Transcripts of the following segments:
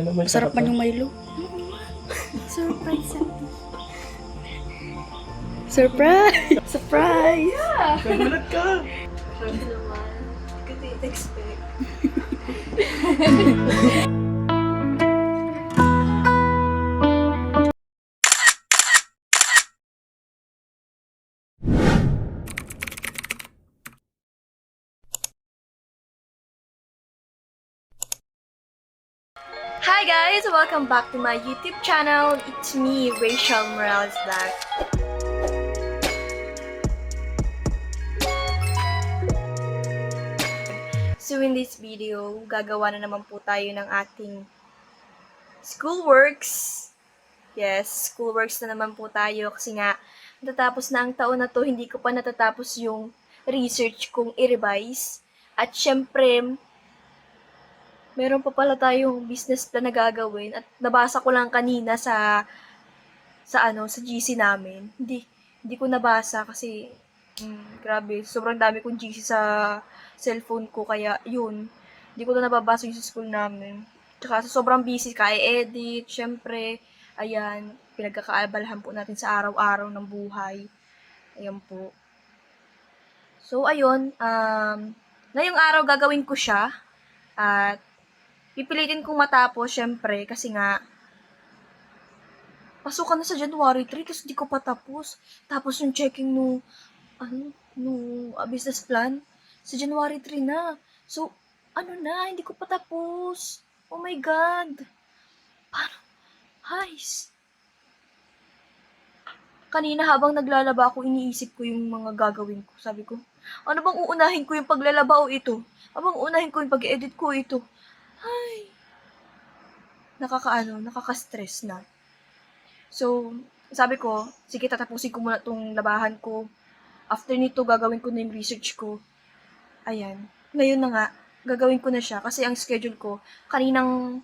Ano may Sarap man yung Milo. Surprise ako. Surprise! Surprise! Nagulat ka! Grabe naman. Hindi ko expect. Hi guys! Welcome back to my YouTube channel. It's me, Rachel Morales Black. So in this video, gagawa na naman po tayo ng ating schoolworks. Yes, schoolworks na naman po tayo kasi nga natatapos na ang taon na to, hindi ko pa natatapos yung research kong i-revise. At syempre, meron pa pala tayong business plan na gagawin at nabasa ko lang kanina sa sa ano sa GC namin. Hindi hindi ko nabasa kasi mm, grabe, sobrang dami kong GC sa cellphone ko kaya yun. Hindi ko na nababasa yung sa school namin. Tsaka sa sobrang busy kaya edit, syempre, ayan, pinagkakaabalahan po natin sa araw-araw ng buhay. Ayan po. So, ayun, um, ngayong araw gagawin ko siya. At pipilitin kong matapos, syempre, kasi nga, pasukan na sa January 3, tapos di ko pa tapos. Tapos yung checking no, ano, no ah, business plan, sa January 3 na. So, ano na, hindi ko pa tapos. Oh my God. Paano? Guys. Kanina habang naglalaba ako, iniisip ko yung mga gagawin ko. Sabi ko, ano bang uunahin ko yung paglalaba o ito? Abang uunahin ko yung pag-edit ko ito. Ay. Nakakaano, nakaka-stress na. So, sabi ko, sige tatapusin ko muna tong labahan ko. After nito, gagawin ko na yung research ko. Ayan. Ngayon na nga, gagawin ko na siya kasi ang schedule ko, kaninang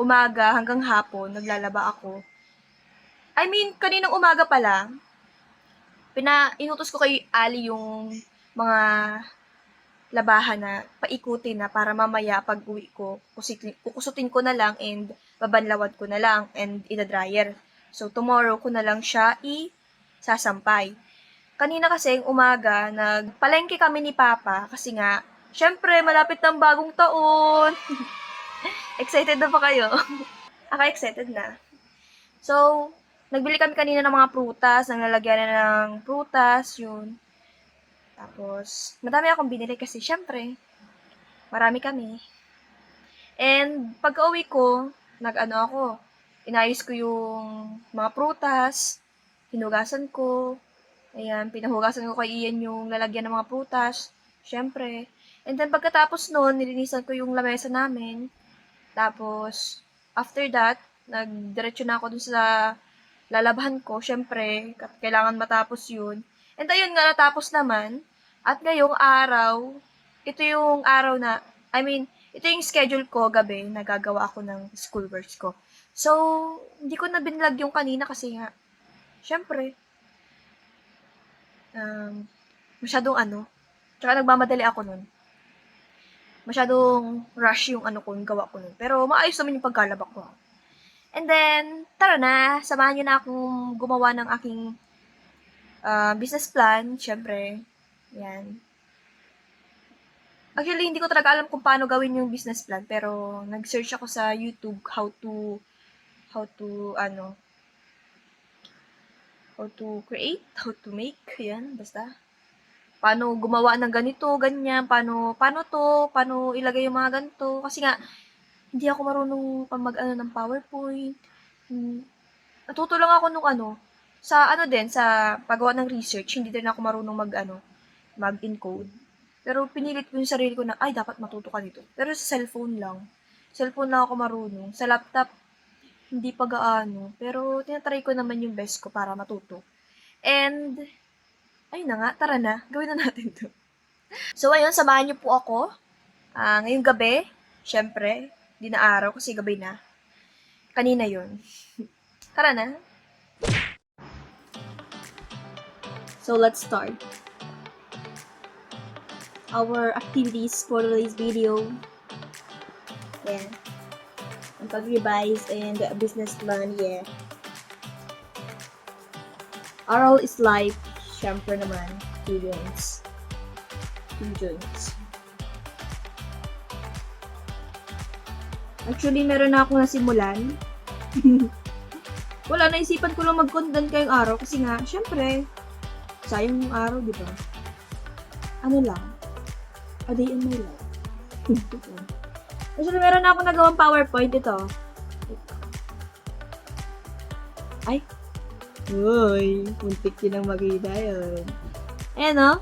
umaga hanggang hapon, naglalaba ako. I mean, kaninang umaga pala, pina, inutos ko kay Ali yung mga labahan na paikutin na para mamaya pag uwi ko, kukusutin ko na lang and babanlawad ko na lang and ina-dryer. So, tomorrow ko na lang siya i-sasampay. Kanina kasi, umaga, nagpalengke kami ni Papa kasi nga, syempre, malapit ng bagong taon. excited na ba kayo? Ako excited na. So, nagbili kami kanina ng mga prutas, ng lalagyan na ng prutas, yun. Tapos, madami akong binili kasi syempre, marami kami. And, pagka uwi ko, nag-ano ako, inayos ko yung mga prutas, hinugasan ko, ayan, pinahugasan ko kay Ian yung lalagyan ng mga prutas, syempre. And then, pagkatapos nun, nilinisan ko yung lamesa namin. Tapos, after that, nagdiretso na ako dun sa lalabahan ko, syempre, ka- kailangan matapos yun. And ayun nga, natapos naman. At ngayong araw, ito yung araw na, I mean, ito yung schedule ko gabi, nagagawa ako ng schoolworks ko. So, hindi ko na binlag yung kanina kasi nga, syempre, um, masyadong ano, tsaka nagmamadali ako nun. Masyadong rush yung ano ko, yung gawa ko nun. Pero maayos naman yung pagkalabak ko. And then, tara na, samahan niyo na akong gumawa ng aking ah, business plan, syempre. Yan. Actually, hindi ko talaga alam kung paano gawin yung business plan, pero nag-search ako sa YouTube how to, how to, ano, how to create, how to make, yan, basta. Paano gumawa ng ganito, ganyan, paano, paano to, paano ilagay yung mga ganito, kasi nga, hindi ako marunong pa mag-ano ng PowerPoint. Hmm. Natuto lang ako nung ano, sa ano din, sa paggawa ng research, hindi din ako marunong mag ano, mag-encode. Pero pinilit ko yung sarili ko na, ay, dapat matuto ka dito. Pero sa cellphone lang. Cellphone lang ako marunong. Sa laptop, hindi pa gaano. Pero tinatry ko naman yung best ko para matuto. And, ayun na nga, tara na, gawin na natin to. So, ayun, samahan niyo po ako. Ah, ngayong gabi, syempre, di na araw kasi gabi na. Kanina yun. tara na. So, let's start our activities for today's video. Yan. Ang pag-revise and business plan, yeah. Oral is life. Siyempre naman, students. Students. Actually, meron na ako nasimulan. Wala, naisipan ko lang mag-content kayong araw kasi nga, syempre, sayang yung araw, di ba? Ano lang, a day in my life. Actually, meron na ako nagawang PowerPoint ito. Ay. Uy, muntik yun ang makita yun. Ayan, o.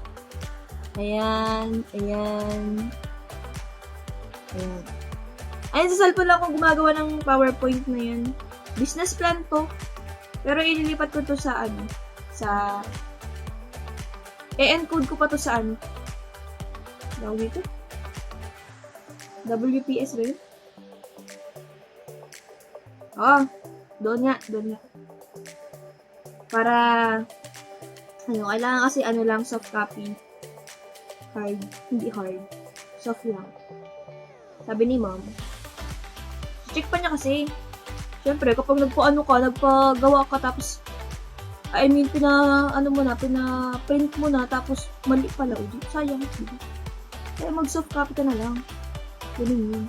Ayan, ayan. Ayan. Ayun, sa cellphone lang ako gumagawa ng PowerPoint na yun. Business plan to. Pero ililipat ko to sa ano, sa... E-encode ko pa to sa ano. Tawag dito? WPS ba yun? Oo. doon nga, doon nga. Para, ano, kailangan kasi ano lang, soft copy. Hard. Hindi hard. Soft lang. Sabi ni mom. Check pa niya kasi. Siyempre, kapag nagpa-ano ka, nagpagawa ka, tapos, I mean, pina, ano mo na, pina, print mo na, tapos, mali pala, di, sayang, di ba? Kaya mag-soft copy ka na lang. Ganun yun.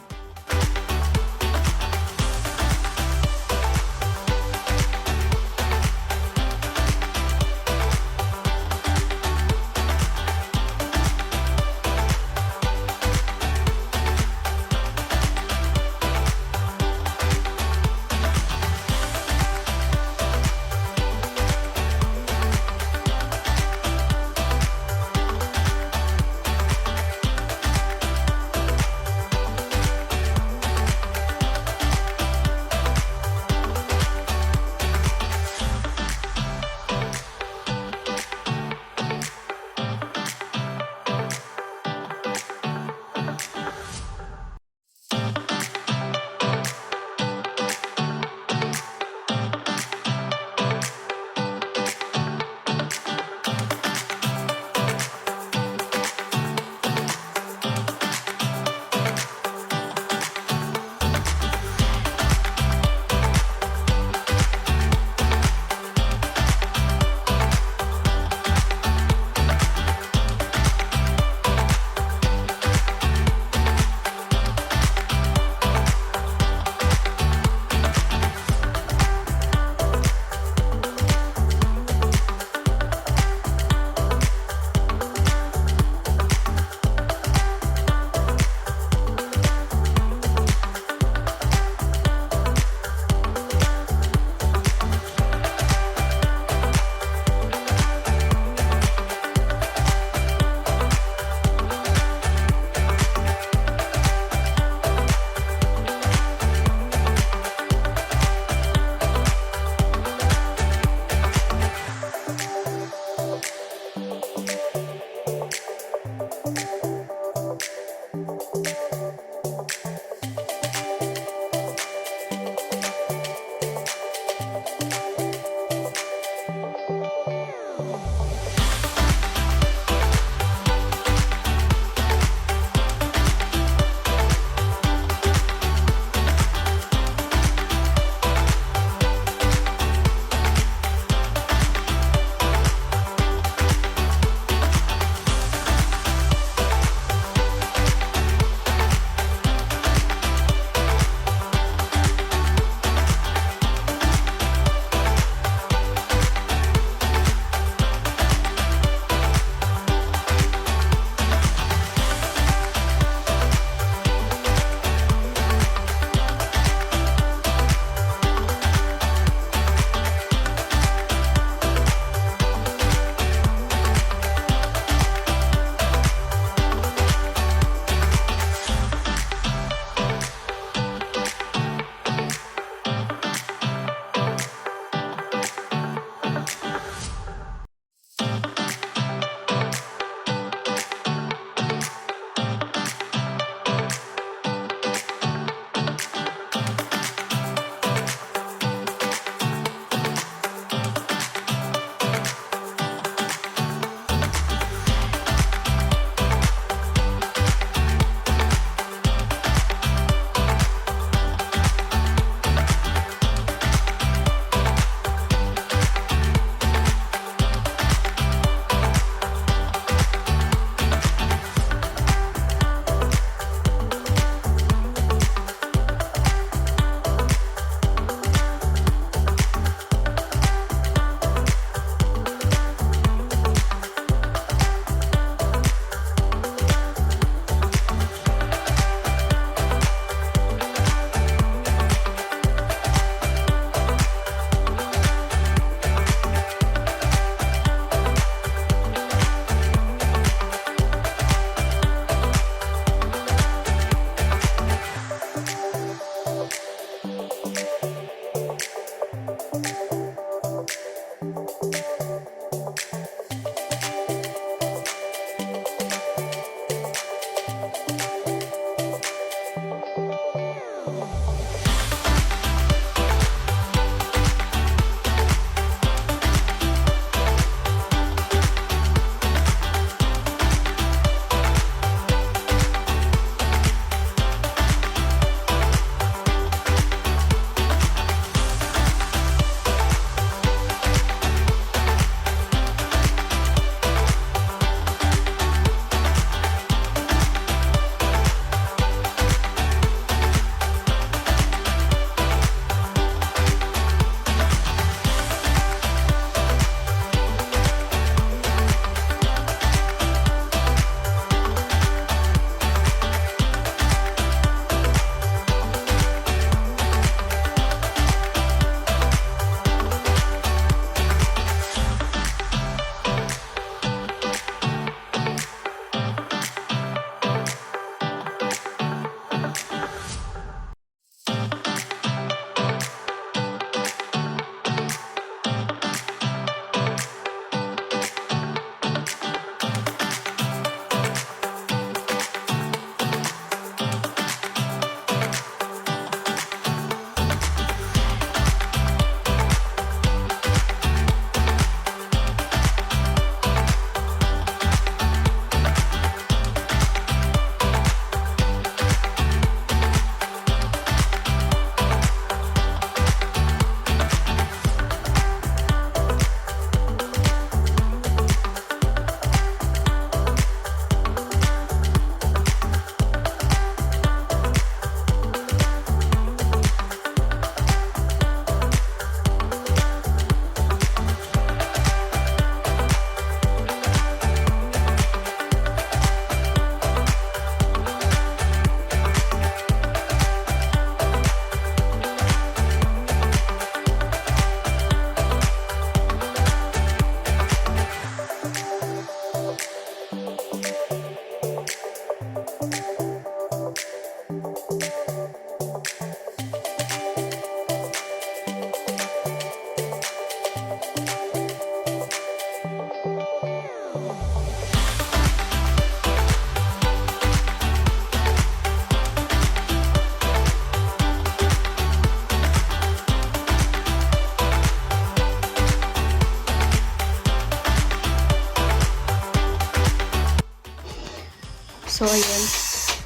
So, ayun.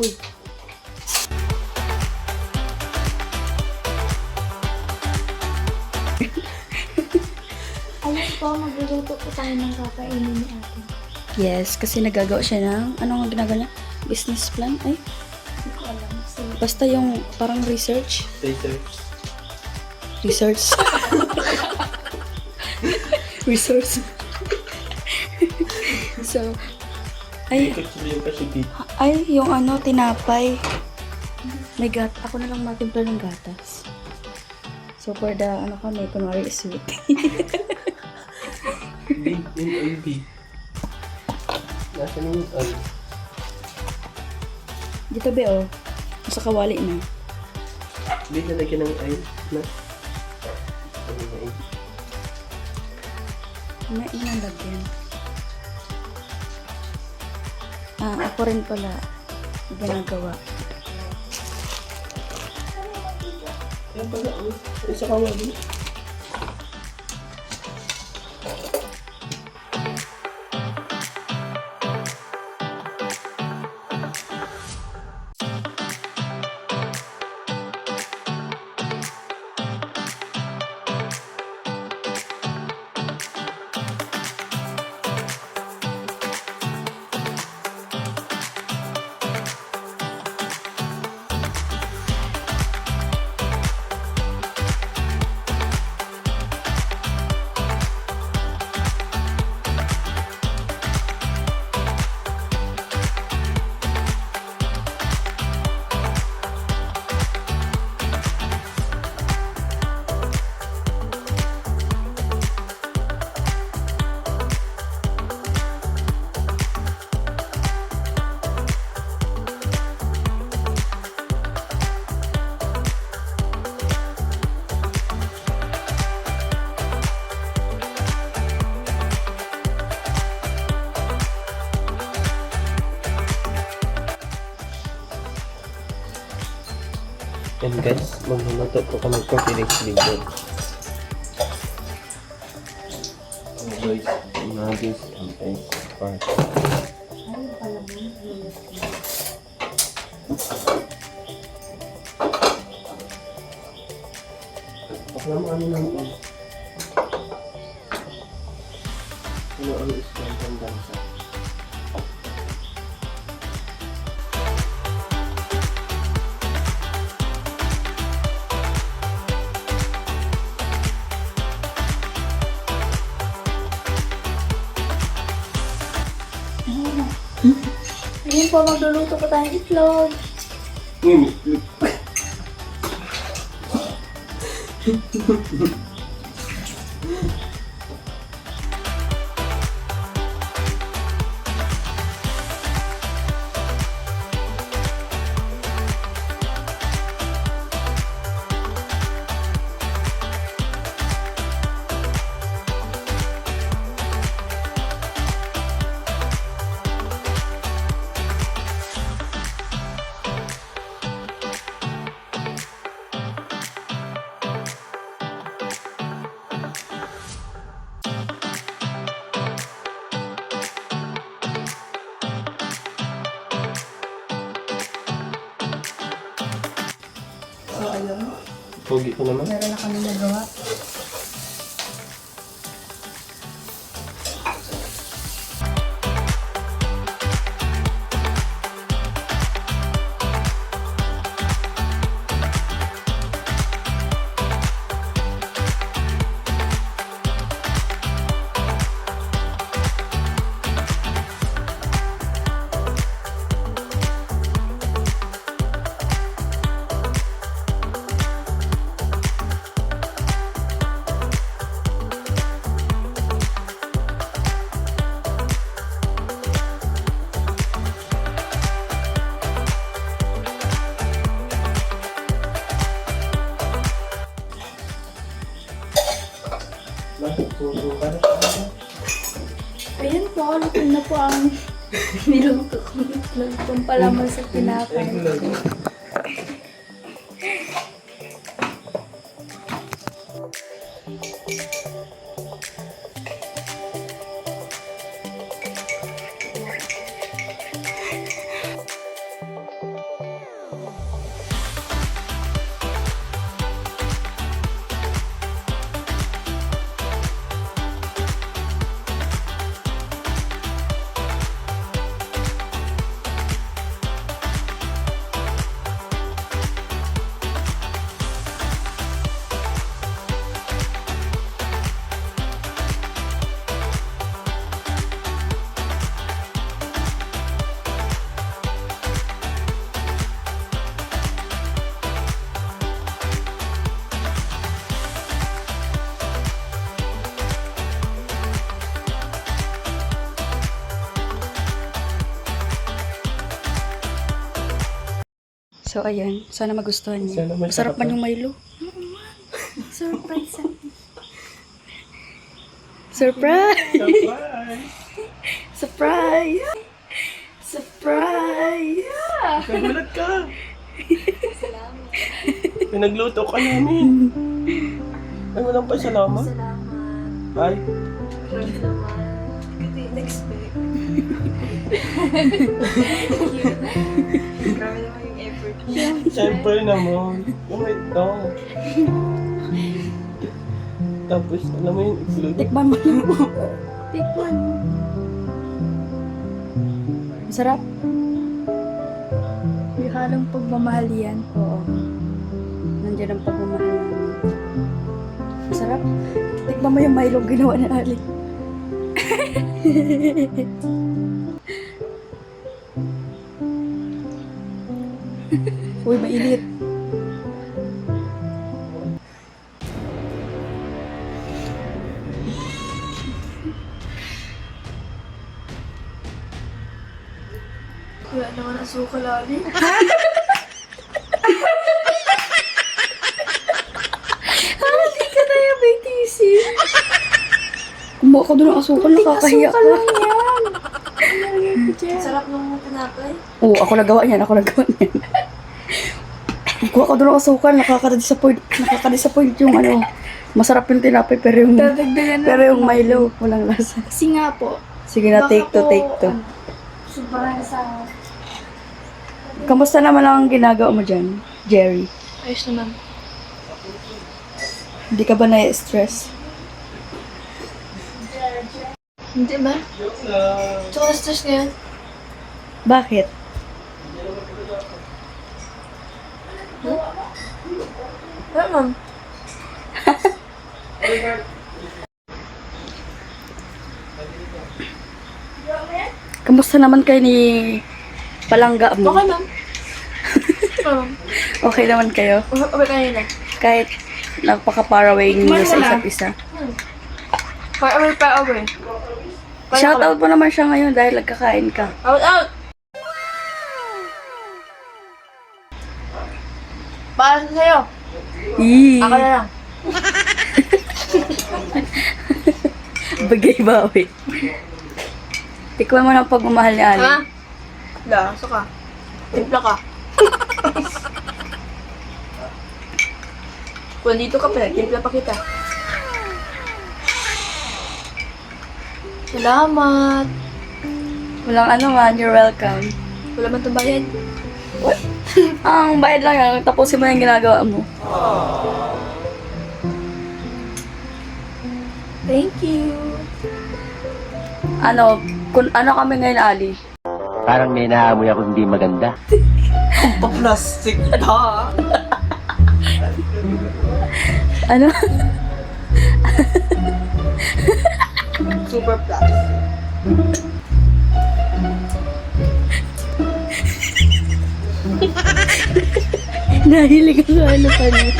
Uy. Ayun po, magluluto po tayo ng kakainin ni ate. Yes, kasi nagagawa siya ng, ano ang ginagawa niya? Business plan? Ay, Hindi ko alam. So, basta yung parang research. Research. Research. Resource. so, ay, ay, yung ano, tinapay. May gat, ako na lang matimpla ng gatas. So, for the, ano kami, kunwari sweet. B, yung oil B. Nasaan yung oil? Dito be, oh. Sa kawali na. B, nalagyan ng oil na. Ano na inang lagyan. Ah, ako rin pala ginagawa. Yan pala, oh. Yung sa And guys, magluluto po kami for today's video. Oh guys, nagis ang egg part. Bakla mo ano naman oh. Ayun po, magluluto po tayo ng itlog. So, ayun. Pogi ko naman. Meron na kami nagawa. Po ang niluto kong itlog. Kung palaman sa tinapay. So, ayan. Sana magustuhan niyo. Sana may Masarap man yung Milo. Surprise. Surprise! Surprise! Surprise! Surprise! Nagulat ka! Pinagluto ka namin. Ay, walang pa salamat. Salamat. Ay, Grabe naman. Hindi ko in-expect. Grabe naman. Siyempre naman. Wait daw. Tapos, alam mo yung itlog. Tikman mo na. Tikman mo. Masarap. May halong pagmamahal yan. Oo. Nandiyan ang pagmamahal namin. Masarap. Tikman mo yung Milo ginawa ni Ali. Uy, mainit. Wala naman na yung BTC. Kumuha ka doon ng asukal, nakakahiya ka. lang yan. Sarap nung tinapay. Oo, ako nagawa niyan, ako nagawa niyan. Kuha ka doon ng asukal, nakaka-disappoint, nakaka-disappoint yung ano, masarap yung tinapay, pero yung, Dadagdagan na. pero yung Milo, walang lasa. Kasi nga po. Sige na, baka take to, po, take to. ano, Sobrang sa... Kamusta naman ang ginagawa mo dyan, Jerry? Ayos naman. Hindi ka ba na-stress? Hindi ba? Tsaka na-stress ngayon. Bakit? Wala ma'am. Kamusta naman kayo ni Palangga mo? Okay ma'am. Okay naman kayo? Okay okay kanina. Kahit napaka-faraway niyo sa isa't isa. Far away, far away. Shoutout mo naman siya ngayon dahil nagkakain ka. Out, out! Sa sa'yo. Yee! Ako na lang. Bagay bawi. Tikman mo ng pagmamahal ni Ali. Ha? Da, so ka. Timpla ka. Kung dito ka pala, timpla pa kita. Salamat. Walang ano man, you're welcome. Wala man tumbayan. Ang bayad lang yan, tapusin mo yung ginagawa mo. Thank you. Ano, kung ano kami ngayon, Ali? Parang may naamoy ako hindi maganda. pa-plastic ka! Ano? Super plastic. Nahilig ako ano pa niya.